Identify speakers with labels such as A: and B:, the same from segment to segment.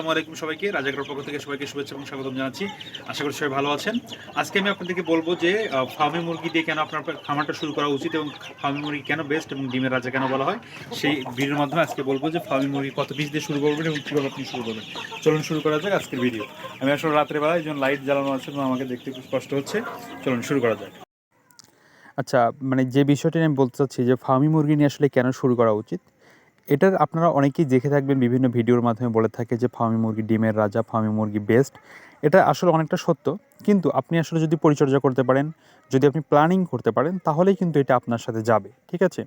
A: আসসালামু আলাইকুম সবাইকে। রাজাগড় পক্ষ থেকে সবাইকে শুভেচ্ছা এবং স্বাগতম জানাচ্ছি। আশা করি সবাই ভালো আছেন। আজকে আমি আপনাদেরকে বলব যে ফার্মি মুরগি দিয়ে কেন আপনার খামারটা শুরু করা উচিত এবং ফার্মি মুরগি কেন বেস্ট এবং ডিমের রাজা কেন বলা হয়, সেই ভিডিওর মাধ্যমে আজকে বলব যে, ফার্মি মুরগি কত পিস দিয়ে শুরু করবেন এবং কীভাবে আপনি শুরু করবেন। চলুন শুরু করা যাক আজকের ভিডিও আমি আসলে রাত্রে বেলা এই লাইট জ্বালানো আছে, এবং আমাকে দেখতে খুব কষ্ট হচ্ছে। চলুন শুরু করা যাক।
B: আচ্ছা মানে যে বিষয়টি আমি বলতে চাচ্ছি যে, ফার্মি মুরগি নিয়ে আসলে কেন শুরু করা উচিত? এটার আপনারা অনেকেই দেখে থাকবেন, বিভিন্ন ভিডিওর মাধ্যমে বলে থাকে যে ফার্মি মুরগি ডিমের রাজা, ফার্মি মুরগি বেস্ট এটা আসলে অনেকটা সত্য। কিন্তু আপনি আসলে যদি পরিচর্যা করতে পারেন, যদি আপনি প্ল্যানিং করতে পারেন, তাহলেই কিন্তু এটা আপনার সাথে যাবে। ঠিক আছে?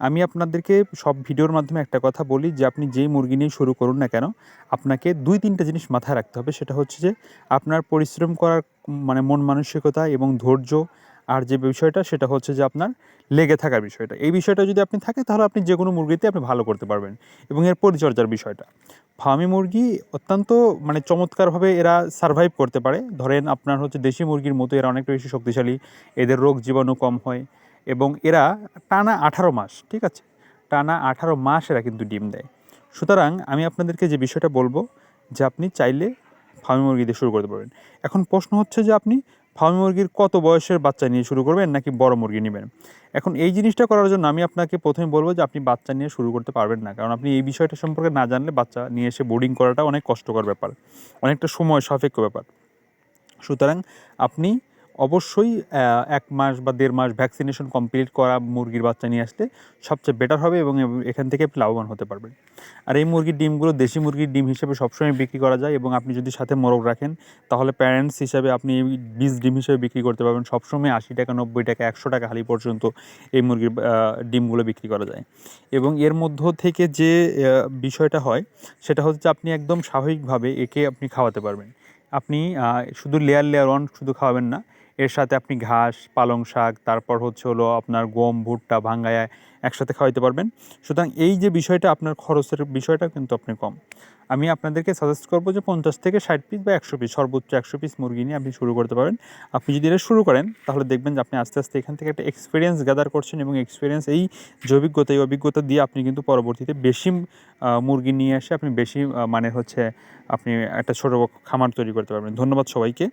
B: আমি আপনাদেরকে সব ভিডিওর মাধ্যমে একটা কথা বলি যে আপনি যেই মুরগি নিয়ে শুরু করুন না কেন, আপনাকে দুই তিনটা জিনিস মাথায় রাখতে হবে। সেটা হচ্ছে যে আপনার পরিশ্রম করার মানে মন মানসিকতা এবং ধৈর্য আর যে বিষয়টা সেটা হচ্ছে যে আপনার লেগে থাকার বিষয়টা। এই বিষয়টা যদি আপনি থাকে, তাহলে আপনি যে কোনো মুরগিতে আপনি ভালো করতে পারবেন এবং এর পরিচর্যার বিষয়টা। ফার্মি মুরগি অত্যন্ত মানে চমৎকারভাবে এরা সারভাইভ করতে পারে। ধরেন আপনার হচ্ছে দেশি মুরগির মতো এরা অনেকটা বেশি শক্তিশালী, এদের রোগ জীবাণু কম হয় এবং এরা টানা আঠারো মাস, ঠিক আছে? টানা আঠারো মাস এরা কিন্তু ডিম দেয়। সুতরাং আমি আপনাদেরকে যে বিষয়টা বলব যে আপনি চাইলে ফার্মি মুরগি দিয়ে শুরু করতে পারবেন। এখন প্রশ্ন হচ্ছে যে আপনি ফার্মি মুরগির কত বয়সের বাচ্চা নিয়ে শুরু করবেন নাকি বড় মুরগি নেবেন? এখন এই জিনিসটা করার জন্য আমি আপনাকে প্রথমে বলব যে আপনি বাচ্চা নিয়ে শুরু করতে পারবেন না। কারণ আপনি এই বিষয়টা সম্পর্কে না জানলে বাচ্চা নিয়ে এসে বোর্ডিং করাটা অনেক কষ্টকর ব্যাপার, অনেকটা সময় সাপেক্ষ ব্যাপার। সুতরাং আপনি অবশ্যই এক মাস বা দেড় মাস ভ্যাকসিনেশন কমপ্লিট করা মুরগির বাচ্চা নিয়ে আসলে সবচেয়ে বেটার হবে এবং এখান থেকে আপনি লাভবান হতে পারবেন। আর এই মুরগির ডিমগুলো দেশি মুরগির ডিম হিসেবে সবসময় বিক্রি করা যায় এবং আপনি যদি সাথে মোরগ রাখেন, তাহলে প্যারেন্টস হিসাবে আপনি বীজ ডিম হিসেবে বিক্রি করতে পারবেন। সবসময় আশি টাকা, নব্বই টাকা, একশো টাকা হালি পর্যন্ত এই মুরগির ডিমগুলো বিক্রি করা যায়। এবং এর মধ্য থেকে যে বিষয়টা হয়, সেটা হচ্ছে আপনি একদম স্বাভাবিকভাবে একে আপনি খাওয়াতে পারবেন। আপনি শুধু লেয়ার লেয়ার ওয়ান শুধু খাওয়াবেন না এর সাথে আপনি ঘাস, পালং শাক, তারপর হচ্ছে হলো আপনার গম, ভুট্টা, ভাঙ্গায়া একসাথে খাওয়াইতে পারবেন। সুতরাং এই যে বিষয়টা আপনার খরচের বিষয়টা কিন্তু আপনি কম। আমি আপনাদেরকে সাজেস্ট করব যে পঞ্চাশ থেকে ষাট পিস বা একশো পিস সর্বোচ্চ একশো পিস মুরগি নিয়ে আপনি শুরু করতে পারেন। আপনি যদি এটা শুরু করেন, তাহলে দেখবেন যে আপনি আস্তে আস্তে এখান থেকে একটা এক্সপিরিয়েন্স গ্যাদার করছেন এবং এক্সপিরিয়েন্স এই যে অভিজ্ঞতা, এই অভিজ্ঞতা দিয়ে আপনি কিন্তু পরবর্তীতে বেশি মুরগি নিয়ে এসে আপনি বেশি মানে হচ্ছে আপনি একটা ছোটো খামার তৈরি করতে পারবেন। ধন্যবাদ সবাইকে।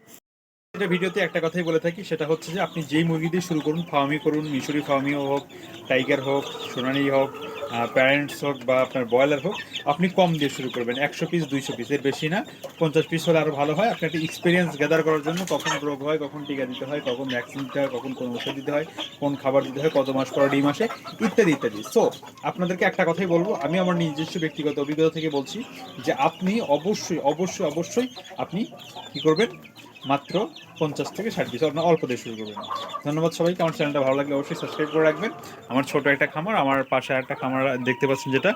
A: এটা ভিডিওতে একটা কথাই বলে থাকি, সেটা হচ্ছে যে আপনি যেই মুরগি দিয়ে শুরু করুন, ফার্মি করুন, মিশরি ফার্মিও হোক, টাইগার হোক, সোনালি হোক প্যারেন্টস হোক বা আপনার ব্রয়লার হোক, আপনি কম দিয়ে শুরু করবেন। একশো পিস, দুইশো পিসের বেশি না। পঞ্চাশ পিস হলে আরও ভালো হয়। আপনি একটা এক্সপিরিয়েন্স গ্যাদার করার জন্য কখন রোগ হয়, কখন টিকা দিতে হয়, কখন ভ্যাকসিন দিতে হয়, কখন কোন ওষুধ দিতে হয়, কোন খাবার দিতে হয়, কত মাস পর ডিম আসে, ইত্যাদি ইত্যাদি। সো আপনাদেরকে একটা কথাই বলব, আমি আমার নিজস্ব ব্যক্তিগত অভিজ্ঞতা থেকে বলছি যে আপনি অবশ্যই অবশ্যই অবশ্যই আপনি কি করবেন? মাত্র পঞ্চাশ থেকে ষাট পিস আপনার অল্প দিয়ে শুরু করবেন। ধন্যবাদ সবাইকে। আমার চ্যানেলটা ভালো লাগলে অবশ্যই সাবস্ক্রাইব করে রাখবেন। আমার ছোট একটা খামার, আমার পাশে একটা খামার দেখতে পাচ্ছেন যেটা